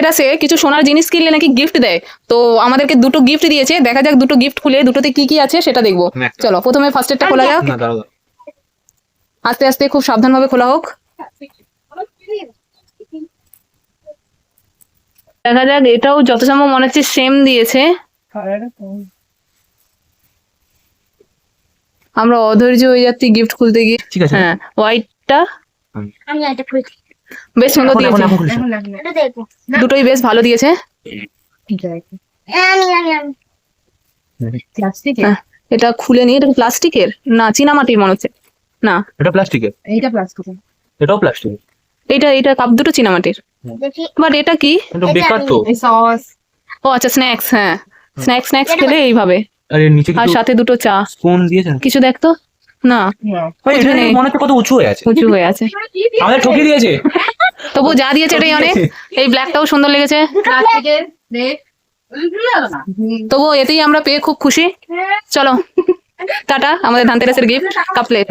ধানতেরাসে কিছু সোনার জিনিস কিনলে নাকি গিফট দেয়। তো আমাদেরকে দুটো গিফট দিয়েছে দেখা যাক দুটো গিফট খুলে দুটোতে কি কি আছে সেটা দেখব। চলো প্রথমে ফার্স্টেরটা খোলা যাক। আস্তে আস্তে খুব সাবধানভাবে খোলা হোক। দেখা যাক এটাও যত সম্ভব মনে হচ্ছে সেম দিয়েছে। আমরা অধৈর্য হয়ে যাচ্ছি গিফট খুলতে গিয়ে। হ্যাঁ হোয়াইটটা আমি এটা খুলছি বেশ সুন্দর দিয়েছে। এটা দুটোই বেশ ভালো দিয়েছে। হ্যাঁ, এটা খুলে নিয়ে এটা প্লাস্টিকের? না চীনামাটির মনে হচ্ছে। না। এটা প্লাস্টিকের। এইটা প্লাস্টিক এটাও প্লাস্টিক এটা এটা কাপ দুটো চীনামাটির। দেখি। বাট এটা কি? এটা বেকার তো। এই সস। ও আচ্ছা স্ন্যাক্স হ্যাঁ। স্ন্যাক্স স্ন্যাক্স খেলে এইভাবে। আরে নিচে আর সাথে দুটো চা। স্পুন দিয়েছেন কিছু দেখতো না। মনে হচ্ছে কত উঁচু হয়ে আছে। উঁচু হয়ে আছে। আমাদের ঠকিয়ে দিয়েছে। তবু যা দিয়েছে এটাই অনেক। এই ব্ল্যাকটাও সুন্দর লেগেছে। তবু এতেই আমরা পেয়ে খুব খুশি। চলো টাটা আমাদের ধানতেরাসের গিফট কাপলেট